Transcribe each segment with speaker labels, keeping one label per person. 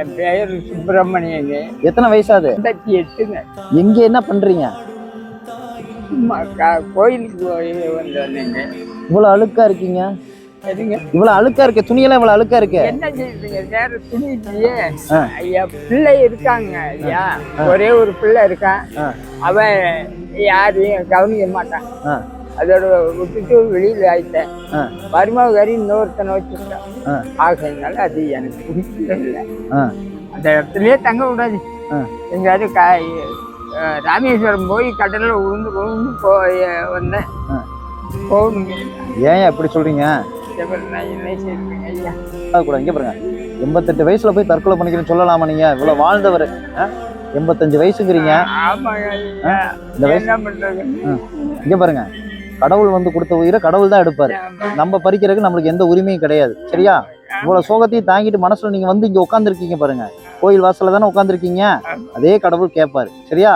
Speaker 1: என் பெயர் சுப்பிரமணியங்க.
Speaker 2: எத்தனை வயசாது
Speaker 1: எண்பத்தி எட்டுங்க
Speaker 2: எங்க என்ன பண்றீங்க?
Speaker 1: சும்மா கோயிலுக்கு வந்தேங்க.
Speaker 2: இவ்வளவு அழுக்கா இருக்கீங்க? இவ்வளவு அழுக்கா இருக்க. துணியெல்லாம் இவ்வளவு அழுக்கா இருக்கு.
Speaker 1: என்ன செய்யுங்க வேற துணி இல்லையே. ஐயா பிள்ளை இருக்காங்க ஐயா. ஒரே ஒரு பிள்ளை இருக்கான். அவன் யாரையும் கவனிக்க மாட்டான். அதோட விட்டுட்டு வெளியில ஆயிட்டேன்.
Speaker 2: ஆ,
Speaker 1: மருமகரி இன்னொருத்தனை வச்சுட்டேன் ஆகையினால அது எனக்கு இல்லை
Speaker 2: ஆ,
Speaker 1: அந்த இடத்துலயே தங்க விடாது. எங்கேயாவது கா ராமேஸ்வரம் போய் கடலில் உழுந்து உழுந்து போய் வந்தேன். போகணுங்க
Speaker 2: ஏன் இப்படி சொல்றீங்க? கூட இங்க பாருங்க. எண்பத்தெட்டு வயசுல போய் தற்கொலை பண்ணிக்கிறேன்னு சொல்லலாமா நீங்க? இவ்வளவு வாழ்ந்தவர்? எண்பத்தஞ்சு வயசுங்கிறீங்க. இந்த வயசு. இங்க பாருங்க. கடவுள் வந்து கொடுத்த உயிரை கடவுள் தான் எடுப்பாரு. நம்ம பறிக்கிறதுக்கு நம்மளுக்கு எந்த உரிமையும் கிடையாது. சரியா? இவ்வளவு சோகத்தையும் தாங்கிட்டு மனசுல நீங்க வந்து இங்க உட்காந்துருக்கீங்க பாருங்க. கோயில் வாசல்ல தானே உட்காந்துருக்கீங்க அதே கடவுள் கேட்பாரு சரியா?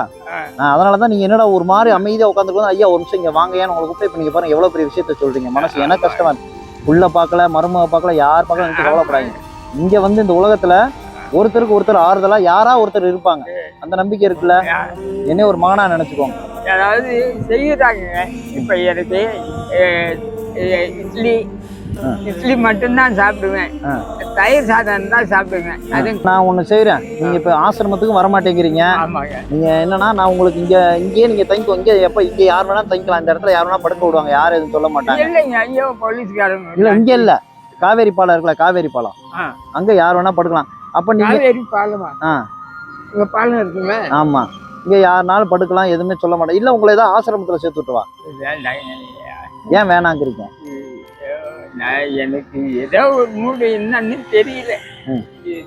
Speaker 2: அதனாலதான் நீங்க என்னடா ஒரு மாதிரி அமைதியா உட்காந்துருக்கோம் ஐயா ஒரு நிமிஷம் இங்க வாங்க ஏன்னு உங்களுக்கு கூப்பிட்டு? இப்ப நீங்க பாருங்க எவ்வளவு பெரிய விஷயத்த சொல்றீங்க. மனசு எனக்கு கஷ்டமா இருக்கு. உள்ள பார்க்கல மருமக பார்க்கல யார் பார்க்கல எனக்கு கவலைப்படாதீங்க. இங்க வந்து இந்த உலகத்துல ஒருத்தருக்கு ஒருத்தர் ஆறுதலா யாரா ஒருத்தர் இருப்பாங்க. அந்த நம்பிக்கை இருக்குல்ல? என்ன ஒரு மகனா நினைச்சுக்கோங்க.
Speaker 1: அதாவது செய்யுறாங்க. இப்போ எனக்கு இட்லி. இட்லி மட்டும்தான் சாப்பிடுவேன். தயிர் சாதம் தான் சாப்பிடுவேன். அது
Speaker 2: நான் ஒண்ணு செய்றேன். நீங்க இப்ப ஆசிரமத்துக்கும் வர மாட்டேங்கிறீங்க
Speaker 1: ஆமாங்க.
Speaker 2: நீங்க என்னன்னா நான் உங்களுக்கு இங்க இங்கேயே நீங்க தங்கிக்கோ இங்க எப்ப இங்க யார் வேணா தங்கிக்கலாம். இந்த இடத்துல யார் வேணா படுக்க விடுவாங்க. யாரும் எதுவும் சொல்ல மாட்டாங்க.
Speaker 1: இல்லைங்க ஐயோ போலீஸ்காரங்க
Speaker 2: இல்ல இங்க இல்ல. காவேரி பாலம் இருக்குல்ல காவேரி பாலம். அங்க யார் வேணா படுக்கலாம். அப்ப நீங்க
Speaker 1: காவேரி பாலமா?
Speaker 2: ஆ.
Speaker 1: இங்க பாலம் இருக்குங்க
Speaker 2: ஆமா. இங்க யாருனாலும் படுக்கலாம் எதுவுமே சொல்ல மாட்டேன். இல்ல உங்களை ஏதாவது ஆசிரமத்துல சேர்த்து விட்டுவா. ஏன் வேணாங்கிறீங்க?
Speaker 1: நான் எனக்கு ஏதோ ஒரு மூடு என்னன்னு தெரியல.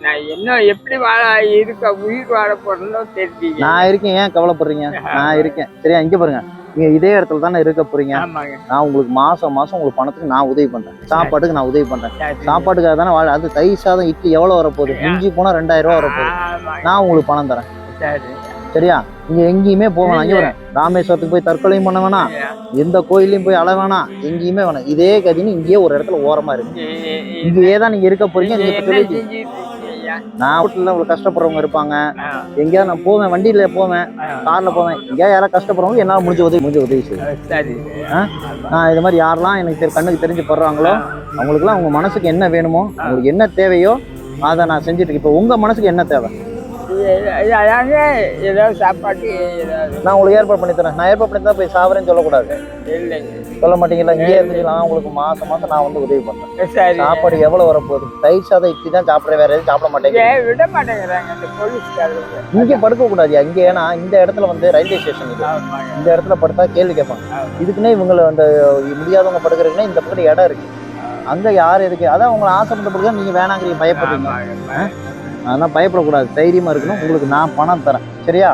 Speaker 1: நான் என்ன எப்படி வாழ இருக்க உயிர் வாழ போறேன்னோ தெரியல.
Speaker 2: நான் இருக்கேன் ஏன் கவலைப்படுறீங்க? நான் இருக்கேன். சரியா இங்க பாருங்க. நீங்க இதே இடத்துல தானே இருக்க போறீங்க. நான் உங்களுக்கு மாசம் மாசம் உங்களுக்கு பணத்துக்கு நான் உதவி பண்றேன். சாப்பாட்டுக்கு நான் உதவி பண்றேன். சாப்பாட்டுக்காக தானே வாழ அது தயிர் சாதம் இட்லி எவ்வளவு வரப்போகுது? மிஞ்சி போனா ரெண்டாயிரம் ரூபா வரப்போகுது. நான் உங்களுக்கு பணம் தரேன். சரியா? நீங்க எங்கேயுமே போக வேணாம். இங்க வரேன். ராமேஸ்வரத்துக்கு போய் தற்கொலையும் பண்ண வேணாம். எந்த கோயிலையும் போய் அழ வேணாம். எங்கேயுமே வேணாம். இதே கதின்னு இங்கேயே ஒரு இடத்துல ஓரமா இருக்கு. இங்கேயே தான் நீங்க இருக்க போறீங்க.
Speaker 1: இது
Speaker 2: நீங்க இப்ப
Speaker 1: என்ன
Speaker 2: தெரியுது.
Speaker 1: செஞ்சுட்டு இருக்கீங்க? ஐயா?
Speaker 2: நான் வீட்டுல இவ்வளவு கஷ்டப்படுறவங்க இருப்பாங்க. எங்கேயாவது நான் போவேன். வண்டியில போவேன். கார்ல போவேன். எங்கேயாவது யாராவது கஷ்டப்படுறவங்க என்னால முடிஞ்ச உதவி முடிஞ்ச உதவி செய்வேன்? நான் இது மாதிரி யாரெல்லாம் எனக்கு தெரி- கண்ணுக்கு தெரிஞ்சு படுறாங்களோ அவங்களுக்குலாம் அவங்க மனசுக்கு என்ன வேணுமோ அவங்களுக்கு என்ன தேவையோ அதை நான் செஞ்சுட்டு இருக்கேன். இப்போ உங்க மனசுக்கு என்ன தேவை?
Speaker 1: அதாங்க சாப்பாட்டு
Speaker 2: நான் உங்களுக்கு ஏற்பாடு பண்ணி தரேன். நான் ஏற்பாடு பண்ணி தான் போய் சாவரேன்னு சொல்லக்கூடாது.
Speaker 1: இல்லைங்க.
Speaker 2: சொல்ல மாட்டீங்களா? இங்கே இருந்துக்கலாம் உங்களுக்கு மாசம் மாசம் நான் வந்து உதவி பண்றேன்.
Speaker 1: சரி.
Speaker 2: சாப்பாடு எவ்வளவு வரப்போகுது? தயிர் சாதம் இட்லி தான் சாப்பிட்றேன் வேற எதுவும் சாப்பிட மாட்டேங்க
Speaker 1: விட மாட்டேங்கிறாங்க இந்த போலீஸ்காரங்க
Speaker 2: இங்கே படுக்க கூடாது இங்கே ஏன்னா இந்த இடத்துல வந்து ரயில்வே ஸ்டேஷன்
Speaker 1: ஆமாங்க.
Speaker 2: இந்த இடத்துல படுத்தா கேள்வி கேட்பாங்க. இதுக்குன்னே இவங்களை அந்த முடியாதவங்க படுக்கிறதுக்குன்னே இந்த பக்கம் இடம் இருக்கு. அங்க யார் எதுக்கு? அதான் உங்களை ஆசைப்பட்ட நீங்க வேணாங்கிறீங்க பயப்படுறீங்க. அதெல்லாம் பயப்படக்கூடாது. தைரியமா இருக்கணும். உங்களுக்கு நான் பணம் தரேன். சரியா?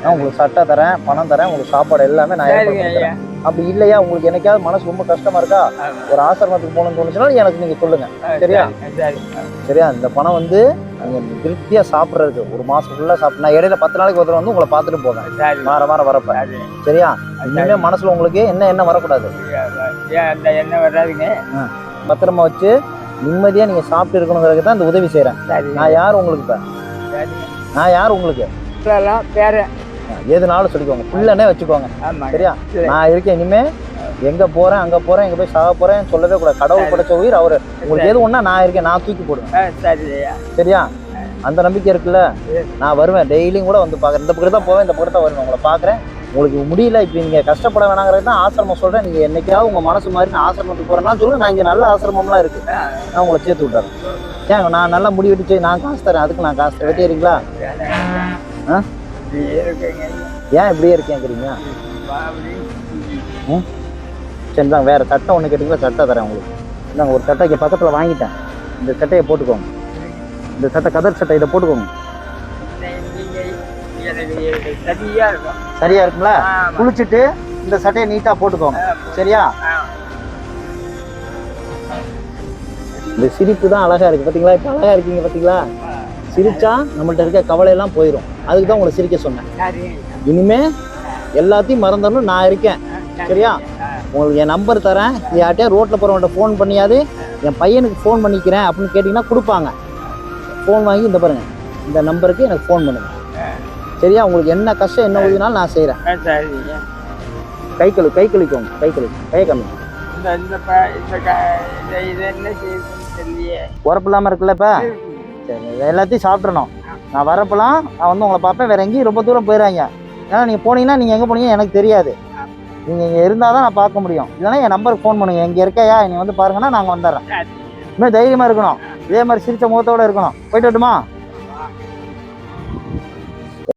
Speaker 2: நான் உங்களுக்கு சட்டை தரேன் பணம் தரேன் உங்களுக்கு சாப்பாடு எல்லாமே நான் தரேன் அப்படி இல்லையா? உங்களுக்கு என்னைக்காவது மனசு ரொம்ப கஷ்டமா இருக்கா. ஒரு ஆசிரமத்துக்கு போகணும்னு தோணுச்சுனாலும் எனக்கு நீங்க சொல்லுங்க. சரியா?
Speaker 1: சரி
Speaker 2: சரியா? இந்த பணம் வந்து நீங்க திருப்தியா சாப்பிட்றதுக்கு ஒரு மாசம் ஃபுல்லா சாப்பிட்டு நான் இடையில பத்து நாளைக்கு ஒரு தடவை வந்து உங்களை பார்த்துட்டு போவேன். வார வாரம் வரப்ப.
Speaker 1: சரி.
Speaker 2: சரியா? இனிமே மனசுல உங்களுக்கு என்ன என்ன வரக்கூடாது?
Speaker 1: எண்ணெய் வராதுங்க?
Speaker 2: பத்திரமா வச்சு நிம்மதியா நீங்க சாப்பிட்டு இருக்கணுங்கிறதுக்கு தான் இந்த உதவி செய்றேன்.
Speaker 1: சரி.
Speaker 2: நான் யார் உங்களுக்கு இப்ப? நான் யார் உங்களுக்கு?
Speaker 1: பேர.
Speaker 2: எதுனாலும் சொல்லிக்கோங்க. பிள்ளைனே வச்சுக்கோங்க. சரியா?
Speaker 1: சரி.
Speaker 2: நான் இருக்கேன் இனிமே. எங்க போறேன் அங்க போறேன் எங்க போய் சாக போறேன் சொல்லவே கூடாது. கடவுள் படைச்ச உயிர் அவரு. உங்களுக்கு எது ஒண்ணா நான் இருக்கேன் நான் தூக்கி போடுவேன். சரியா? அந்த நம்பிக்கை இருக்குல்ல? நான் வருவேன். டெய்லியும் கூட வந்து பாக்குறேன் இந்த பக்கத்து தான் போவேன் இந்த பக்கத்து தான் வருவேன். உங்களை பாக்குறேன் உங்களுக்கு முடியல இப்போ நீங்கள் கஷ்டப்பட வேணாங்கிறது தான் ஆசிரமம் சொல்கிறேன் நீங்கள் என்றைக்காவது உங்கள் மனசு மாதிரி நான் ஆசிரமத்துக்கு போகிறேன்னா சொல்லுங்கள் நான் இங்கே நல்ல ஆசிரமம்லாம் இருக்குது நான் உங்களை சேர்த்து விட்டுறேன். ஏங்க நான் நல்லா முடி வெட்டிச்சு நான் காசு தரேன். அதுக்கு நான் காசு தரேன். வெட்டிடுறீங்களா? ஆ? ஏன் இப்படியே இருக்கேங்கிறீங்க?
Speaker 1: அப்படி.
Speaker 2: சரி தான் வேறு சட்டை ஒன்று கேட்டிங்களா? சட்டை தரேன் உங்களுக்கு. இந்தாங்க ஒரு சட்டை இங்கே பக்கத்தில் வாங்கிட்டேன். இந்த சட்டையை போட்டுக்கோங்க. இந்த சட்டை கதர் சட்டை இதை போட்டுக்கோங்க.
Speaker 1: சரியா இருக்கும்.
Speaker 2: சரியா இருக்குங்களா. குளிச்சுட்டு இந்த சட்டையை நீட்டாக போட்டுக்கோங்க. சரியா. இந்த சிரிப்பு தான் அழகா இருக்கு. பார்த்தீங்களா இப்போ அழகா இருக்கீங்க பார்த்தீங்களா சிரிச்சா நம்மள்ட்ட இருக்க கவலையெல்லாம் போயிடும் அதுக்கு தான் உங்களை சிரிக்க சொன்னேன். இனிமே எல்லாத்தையும் மறந்துடணும். நான் இருக்கேன். சரியா. உங்களுக்கு என் நம்பர் தரேன். யார்கிட்டயா ரோட்டில் போகிறவன்ட்ட ஃபோன் பண்ணியாது. என் பையனுக்கு ஃபோன் பண்ணிக்கிறேன் அப்படின்னு கேட்டிங்கன்னா கொடுப்பாங்க. ஃபோன் வாங்கி இந்த பாருங்க. இந்த நம்பருக்கு எனக்கு ஃபோன் பண்ணுங்க. சரியா? உங்களுக்கு என்ன கஷ்டம் என்ன உதவினாலும் நான் செய்கிறேன் கை கழு கை கழிக்கோங்க கை கழு கையை கம்மி உரப்பு இல்லாமல் இருக்குல்ல இப்போ? சரி எல்லாத்தையும் சாப்பிட்றணும் நான் வரப்பெல்லாம் நான் வந்து உங்களை பார்ப்பேன். வேற எங்கேயும் ரொம்ப தூரம் போயிடுறாங்க ஏன்னா நீங்கள் போனீங்கன்னா நீங்கள் எங்கே போனீங்க எனக்கு தெரியாது. நீங்கள் இங்கே இருந்தால் தான் நான் பார்க்க முடியும். இல்லைன்னா என் நம்பருக்கு ஃபோன் பண்ணுங்க. இங்கே இருக்கையா? நீ வந்து பாருங்கன்னா நாங்கள் வந்துடுறோம் இன்னும் தைரியமாக இருக்கணும். இதே மாதிரி சிரிச்ச முகத்தோட இருக்கணும். போயிட்டு வரட்டுமா?